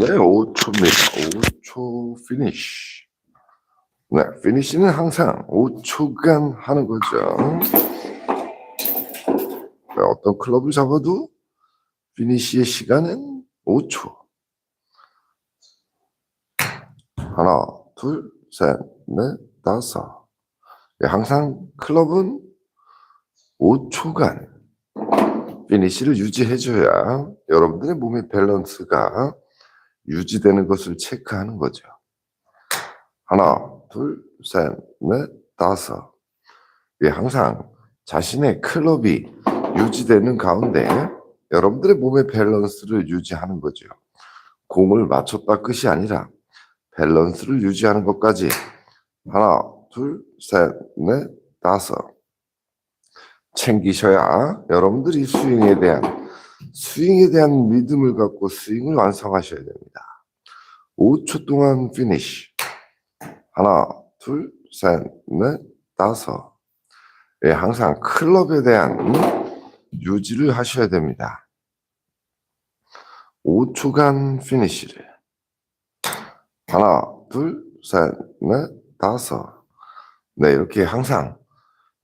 네, 5초입니다. 5초 피니쉬. 네, 피니쉬는 항상 5초간 하는 거죠. 네, 어떤 클럽을 잡아도 피니쉬의 시간은 5초. 하나, 둘, 셋, 넷, 다섯. 네, 항상 클럽은 5초간 피니쉬를 유지해줘야 여러분들의 몸의 밸런스가 유지되는 것을 체크하는 거죠. 하나, 둘, 셋, 넷, 다섯. 예, 항상 자신의 클럽이 유지되는 가운데 여러분들의 몸의 밸런스를 유지하는 거죠. 공을 맞췄다 끝이 아니라 밸런스를 유지하는 것까지 하나, 둘, 셋, 넷, 다섯. 챙기셔야 여러분들이 스윙에 대한 스윙에 대한 믿음을 갖고 스윙을 완성하셔야 됩니다. 5초 동안 피니쉬. 하나, 둘, 셋, 넷, 다섯. 예, 항상 클럽에 대한 유지를 하셔야 됩니다. 5초간 피니쉬를. 하나, 둘, 셋, 넷, 다섯. 네, 이렇게 항상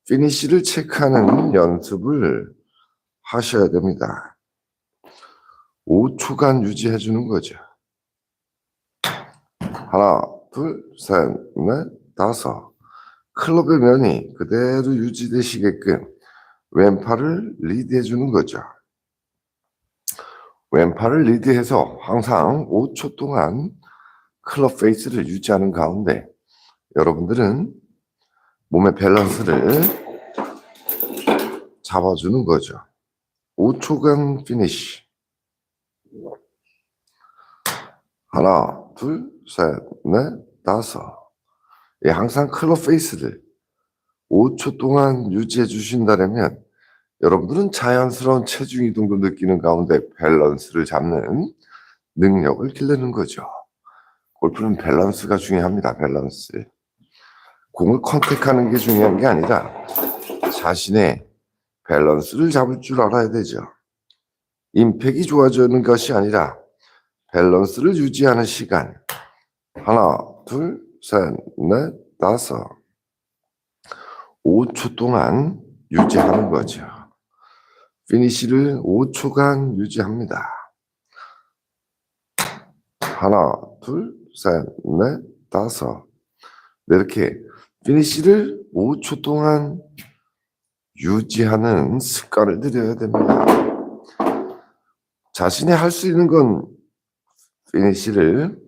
피니쉬를 체크하는 연습을 하셔야 됩니다. 5초간 유지해 주는 거죠. 하나, 둘, 셋, 넷, 다섯. 클럽의 면이 그대로 유지되시게끔 왼팔을 리드해 주는 거죠. 왼팔을 리드해서 항상 5초 동안 클럽 페이스를 유지하는 가운데 여러분들은 몸의 밸런스를 잡아주는 거죠. 5초간 피니쉬. 하나, 둘, 셋, 넷, 다섯. 예, 항상 클럽 페이스를 5초 동안 유지해 주신다면 여러분들은 자연스러운 체중 이동도 느끼는 가운데 밸런스를 잡는 능력을 길르는 거죠. 골프는 밸런스가 중요합니다. 밸런스. 공을 컨택하는 게 중요한 게 아니라 자신의 밸런스를 잡을 줄 알아야 되죠. 임팩이 좋아지는 것이 아니라 밸런스를 유지하는 시간. 하나, 둘, 셋, 넷, 다섯. 5초 동안 유지하는 거죠. 피니쉬를 5초간 유지합니다. 하나, 둘, 셋, 넷, 다섯. 네, 이렇게 피니쉬를 5초 동안 유지하는 습관을 들여야 됩니다. 자신이 할 수 있는 건 피니쉬를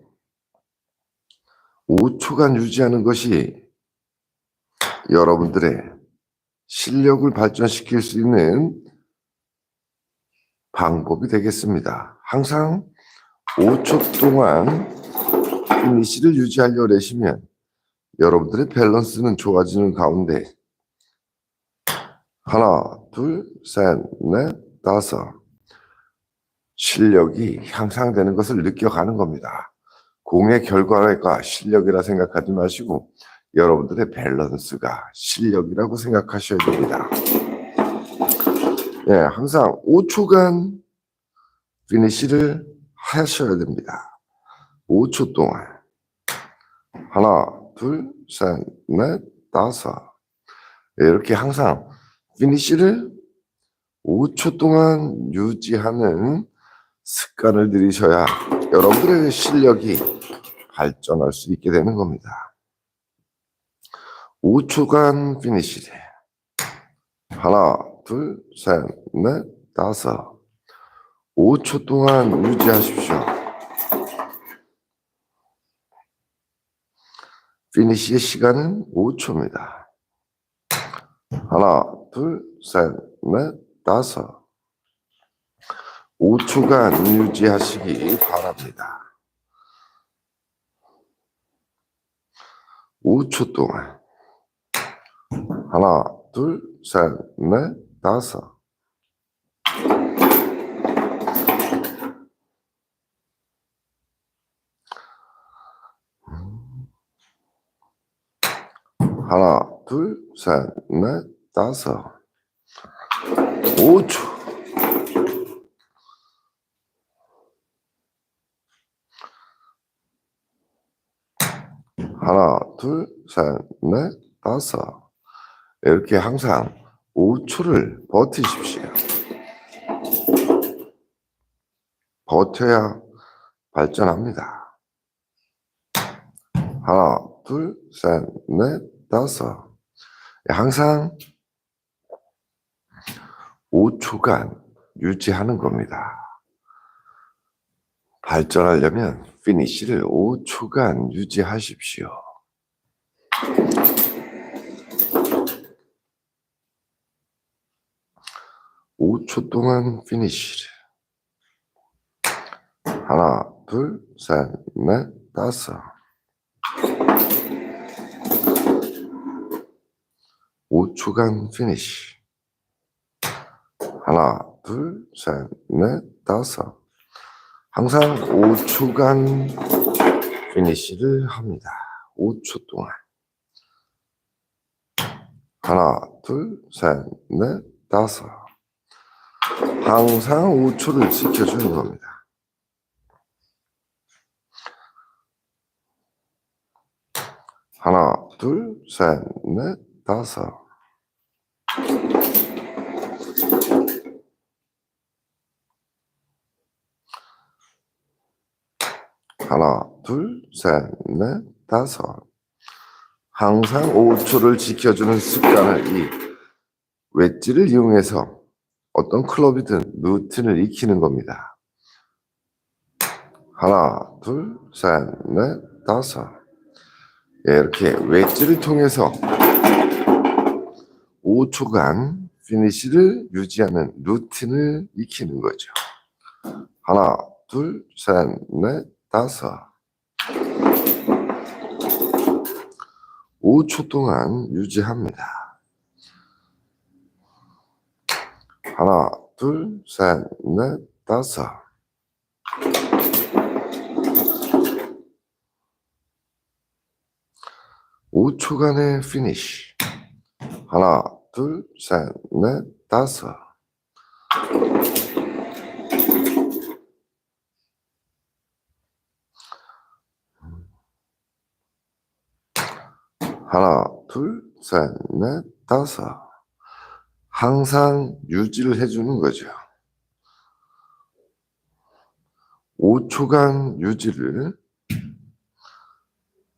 5초간 유지하는 것이 여러분들의 실력을 발전시킬 수 있는 방법이 되겠습니다. 항상 5초 동안 피니쉬를 유지하려고 하시면 여러분들의 밸런스는 좋아지는 가운데 하나, 둘, 셋, 넷, 다섯 실력이 향상되는 것을 느껴가는 겁니다. 공의 결과가 실력이라 생각하지 마시고 여러분들의 밸런스가 실력이라고 생각하셔야 됩니다. 예, 항상 5초간 피니쉬를 하셔야 됩니다. 5초 동안 하나, 둘, 셋, 넷, 다섯 예, 이렇게 항상 피니쉬를 5초 동안 유지하는 습관을 들이셔야 여러분들의 실력이 발전할 수 있게 되는 겁니다. 5초간 피니쉬를 하나, 둘, 셋, 넷, 다섯 5초 동안 유지하십시오. 피니쉬의 시간은 5초입니다. 하나, 둘, 셋, 넷, 다섯 5초간 유지하시기 바랍니다. 5초 동안. 하나, 둘, 셋, 넷, 다섯. 하나, 둘, 셋, 넷, 다섯. 5초 하나, 둘, 셋, 넷, 다섯. 이렇게 항상 5초를 버티십시오. 버텨야 발전합니다. 하나, 둘, 셋, 넷, 다섯. 항상 5초간 유지하는 겁니다. 발전하려면 피니쉬를 5초간 유지하십시오. 5초 동안 피니쉬를 하나, 둘, 셋, 넷, 다섯. 5초간 피니쉬. 하나, 둘, 셋, 넷, 다섯. 항상 5초간 피니쉬를 합니다. 5초 동안. 하나, 둘, 셋, 넷, 다섯. 항상 5초를 지켜주는 겁니다. 하나, 둘, 셋, 넷, 다섯. 하나, 둘, 셋, 넷, 다섯. 항상 5초를 지켜주는 습관을 이 웨지를 이용해서 어떤 클럽이든 루틴을 익히는 겁니다. 하나, 둘, 셋, 넷, 다섯. 예, 이렇게 웨지를 통해서 5초간 피니시를 유지하는 루틴을 익히는 거죠. 하나, 둘, 셋, 넷, 다섯. 5초 동안 유지합니다. 하나, 둘, 셋, 넷, 다섯. 오초간의 피니쉬. 하나, 둘, 셋, 넷, 다섯. 하나, 둘, 셋, 넷, 다섯. 항상 유지를 해주는 거죠. 5초간 유지를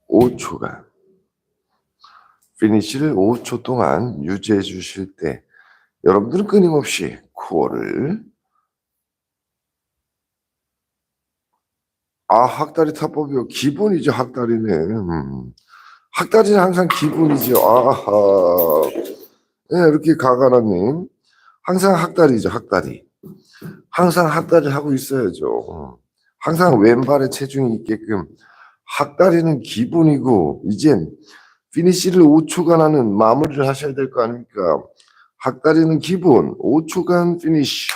5초간 피니쉬를 5초 동안 유지해 주실 때 여러분들은 끊임없이 코어를 아 학다리 타법이요 기본이죠 학다리는 음. 학다리는 항상 기본이죠 아하. 네, 이렇게 가가나님. 항상 학다리죠 학다리. 항상 학다리 하고 있어야죠. 음. 항상 왼발에 체중이 있게끔 학다리는 기본이고 이젠 피니쉬를 5초간 하는 마무리를 하셔야 될 거 아닙니까? 학다리는 기본 5초간 피니쉬.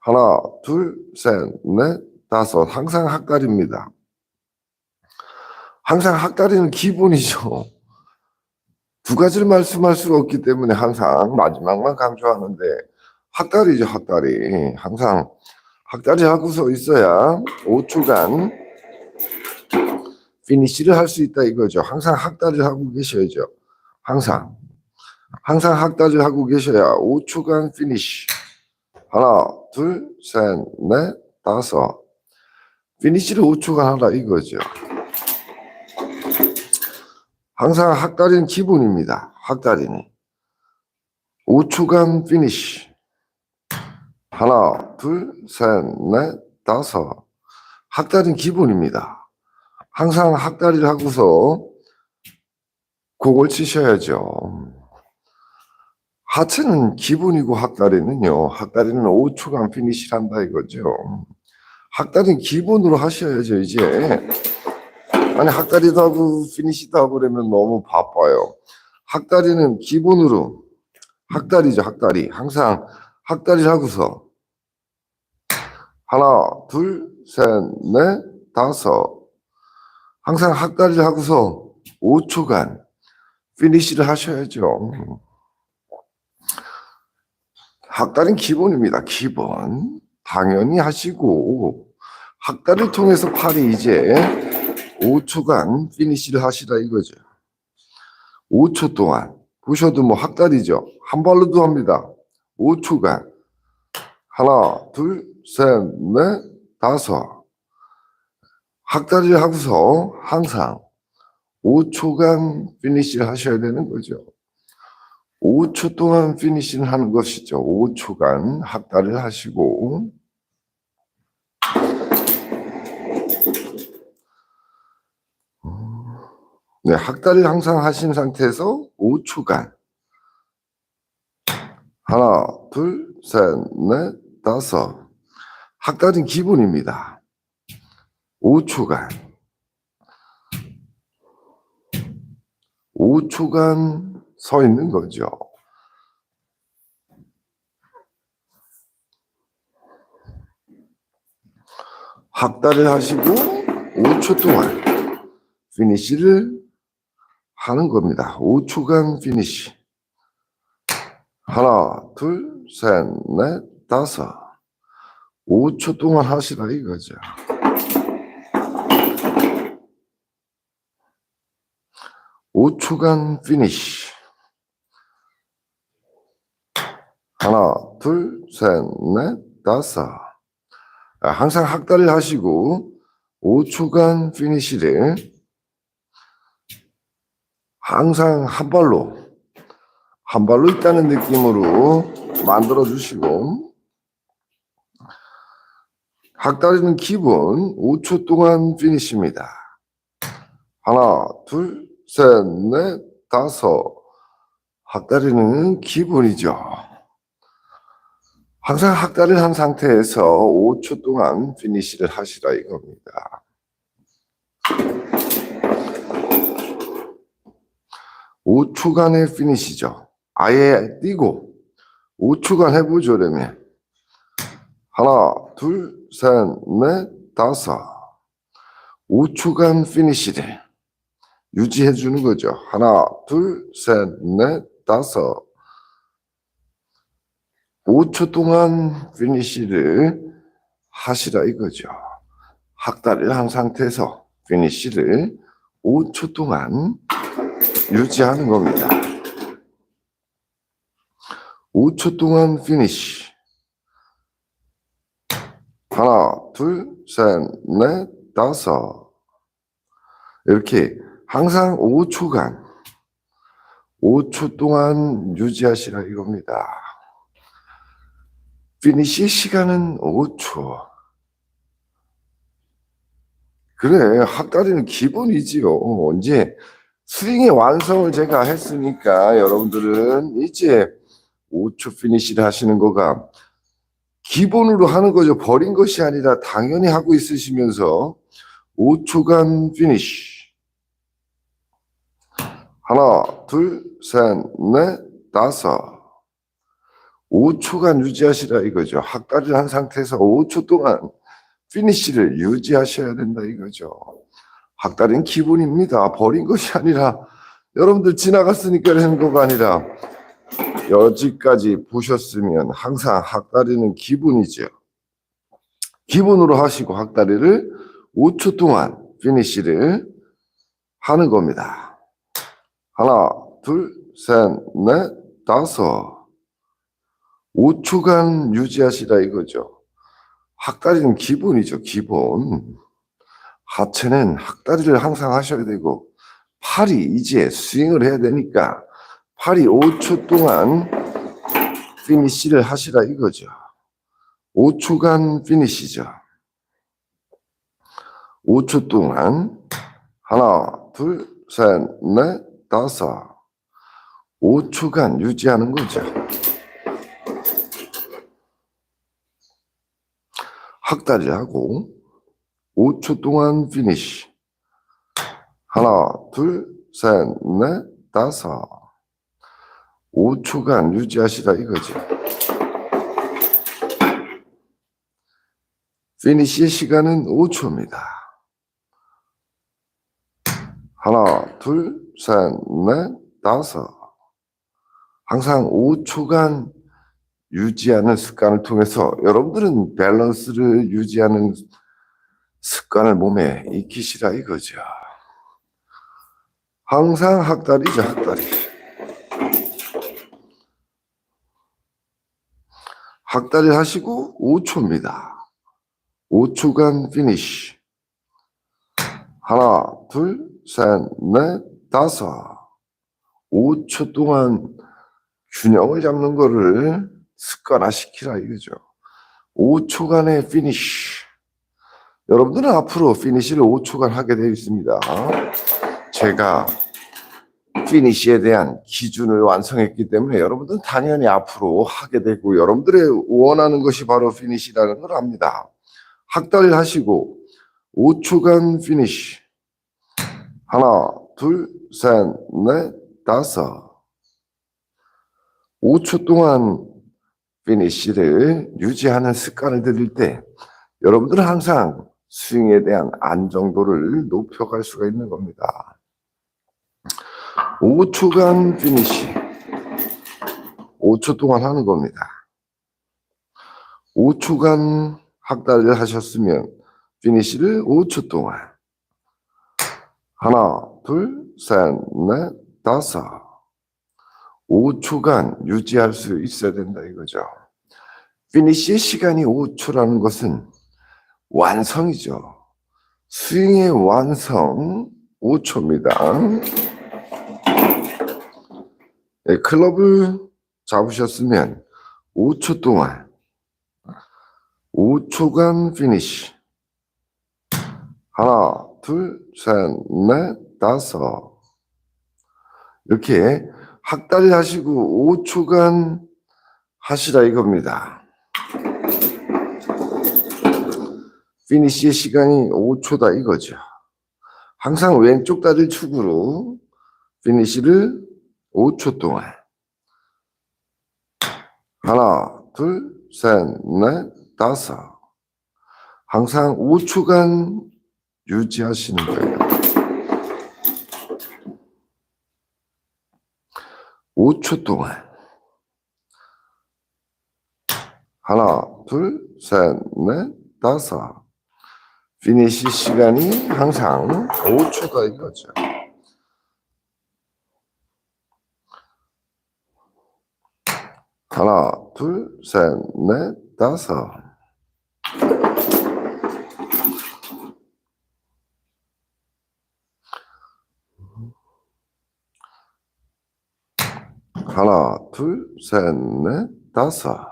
하나 둘 셋 넷 다섯. 항상 학다리입니다. 항상 학다리는 기본이죠. 두 가지를 말씀할 수가 없기 때문에 항상 마지막만 강조하는데 학다리죠 학다리 항상 학다리 하고서 있어야 5초간 피니쉬를 할 수 있다 이거죠. 항상 학다리를 하고 계셔야죠. 항상. 항상 학다리를 하고 계셔야 5초간 피니쉬. 하나, 둘, 셋, 넷, 다섯. 피니쉬를 5초간 하라 이거죠. 항상 학다리는 기본입니다. 학다리는. 5초간 피니쉬. 하나, 둘, 셋, 넷, 다섯. 학다리는 기본입니다. 항상 학다리를 하고서 곡을 치셔야죠. 하체는 기본이고 학다리는요. 학다리는 5초간 피니시를 한다 이거죠. 학다리는 기본으로 하셔야죠 이제. 아니 학다리도 하고 피니시도 하고 그러면 너무 바빠요. 학다리는 기본으로 학다리죠 학다리. 항상 학다리를 하고서 하나 둘셋넷 다섯 항상 학다리를 하고서 5초간 피니쉬를 하셔야죠. 학다리는 기본입니다. 기본. 당연히 하시고 학다리를 통해서 팔이 이제 5초간 피니시를 하시라 이거죠. 5초 동안 보셔도 뭐 학달이죠. 한 발로도 합니다. 5초간 하나, 둘, 셋, 넷, 다섯 학다리를 하고서 항상 5초간 피니시를 하셔야 되는 거죠. 5초 동안 피니시를 하는 것이죠. 5초간 학다리를 하시고 네, 학다리를 항상 하신 상태에서 5초간 하나, 둘, 셋, 넷, 다섯 학다리는 기본입니다. 5초간 5초간 서 있는 거죠. 학다를 하시고 5초 동안 피니시를 하는 겁니다. 5초간 피니시. 하나, 둘, 셋, 넷, 다섯. 5초 동안 하시라 이거죠. 오초간 피니시. 하나, 둘, 셋, 넷, 다섯. 아, 항상 학다리를 하시고 5초간 피니시를 항상 한 발로 한 발로 있다는 느낌으로 만들어 주시고 학다리는 기본 5초 동안 피니시입니다. 하나, 둘, 셋, 넷, 다섯. 학다리는 기본이죠. 항상 학다리를 한 상태에서 5초 동안 피니시를 하시라 이겁니다. 5초간의 피니시죠. 아예 뛰고 5초간 해보죠, 그러면. 하나, 둘, 셋, 넷, 다섯. 5초간 피니시를 유지해 주는 거죠. 하나, 둘, 셋, 넷, 다섯. 5초 동안 피니시를 하시라 이거죠. 학다리를 한 상태에서 피니시를 5초 동안 유지하는 겁니다. 5초 동안 피니시. 하나, 둘, 셋, 넷, 다섯. 이렇게 항상 5초간, 5초 동안 유지하시라 이겁니다. 피니시 시간은 5초. 그래, 학다리는 기본이지요. 언제 스윙의 완성을 제가 했으니까 여러분들은 이제 5초 피니시를 하시는 거가 기본으로 하는 거죠. 버린 것이 아니라 당연히 하고 있으시면서 5초간 피니시. 하나, 둘, 셋, 넷, 다섯. 5초간 유지하시라 이거죠. 학다리를 한 상태에서 5초 동안 피니시를 유지하셔야 된다 이거죠. 학다리는 기본입니다. 버린 것이 아니라 여러분들 지나갔으니까 하는 거가 아니라 여지까지 보셨으면 항상 학다리는 기본이죠. 기본으로 하시고 학다리를 5초 동안 피니시를 하는 겁니다. 하나, 둘, 셋, 넷, 다섯. 5초간 유지하시라 이거죠. 학다리는 기본이죠, 기본. 하체는 학다리를 항상 하셔야 되고, 팔이 이제 스윙을 해야 되니까, 팔이 5초 동안 피니시를 하시라 이거죠. 5초간 피니시죠. 5초 동안, 하나, 둘, 셋, 넷, 다섯. 5초간 유지하는 거죠. 학다리 하고 5초 동안 피니시. 하나, 둘, 셋, 넷, 다섯. 5초간 유지하시라 이거지. 피니시의 시간은 5초입니다. 하나, 둘, 셋, 넷, 다섯. 항상 5초간 유지하는 습관을 통해서 여러분들은 밸런스를 유지하는 습관을 몸에 익히시라 이거죠. 항상 학다리죠, 학다리. 학다리 하시고 5초입니다. 5초간 피니쉬. 하나, 둘, 셋, 넷, 다섯. 5초 동안 균형을 잡는 거를 습관화시키라 이거죠. 5초간의 피니쉬. 여러분들은 앞으로 피니쉬를 5초간 하게 되어 있습니다. 제가 피니쉬에 대한 기준을 완성했기 때문에 여러분들은 당연히 앞으로 하게 되고 여러분들의 원하는 것이 바로 피니쉬라는 걸 압니다. 학달 하시고 5초간 피니쉬. 하나, 둘, 셋, 넷, 다섯. 5초 동안 피니쉬를 유지하는 습관을 들일 때 여러분들은 항상 스윙에 대한 안정도를 높여갈 수가 있는 겁니다. 5초간 피니쉬. 5초 동안 하는 겁니다. 5초간 학달을 하셨으면 피니쉬를 5초 동안. 하나, 둘, 셋, 넷, 다섯. 5초간 유지할 수 있어야 된다 이거죠. 피니쉬의 시간이 5초라는 것은 완성이죠. 스윙의 완성 5초입니다. 네, 클럽을 잡으셨으면 5초 동안 5초간 피니쉬 하나, 둘, 셋, 넷, 다섯 이렇게 학다리 하시고 5초간 하시라 이겁니다. 피니쉬의 시간이 5초다 이거죠. 항상 왼쪽 다리 축으로 피니쉬를 5초 동안 하나, 둘, 셋, 넷, 다섯 항상 5초간 유지하시는 거예요. 5초 동안 하나, 둘, 셋, 넷, 다섯 피니시 시간이 항상 5초다 이거죠. 하나, 둘, 셋, 넷, 다섯. 하나, 둘, 셋, 넷, 다섯.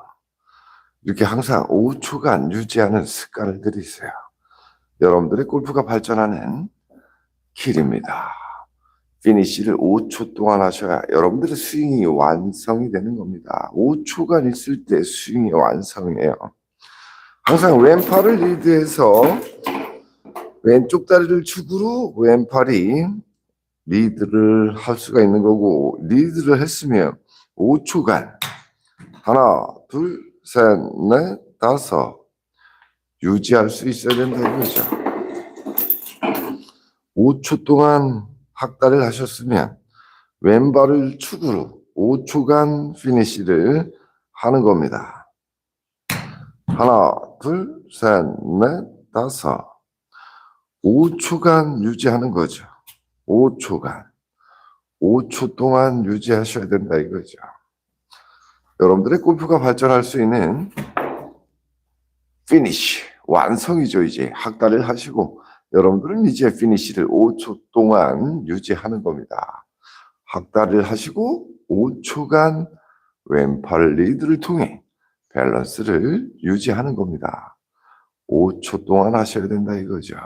이렇게 항상 5초간 유지하는 습관을 들이세요. 여러분들의 골프가 발전하는 길입니다. 피니쉬를 5초 동안 하셔야 여러분들의 스윙이 완성이 되는 겁니다. 5초간 있을 때 스윙이 완성이에요. 항상 왼팔을 리드해서 왼쪽 다리를 축으로 왼팔이 리드를 할 수가 있는 거고 리드를 했으면 5초간 하나, 둘, 셋, 넷, 다섯 유지할 수 있어야 된다 이거죠. 5초 동안 학달을 하셨으면 왼발을 축으로 5초간 피니쉬를 하는 겁니다. 하나, 둘, 셋, 넷, 다섯. 5초간 유지하는 거죠. 5초간. 5초 동안 유지하셔야 된다 이거죠. 여러분들의 골프가 발전할 수 있는 피니쉬 완성이죠 이제 학달을 하시고 여러분들은 이제 피니쉬를 5초 동안 유지하는 겁니다. 학달을 하시고 5초간 왼팔 리드를 통해 밸런스를 유지하는 겁니다. 5초 동안 하셔야 된다 이거죠.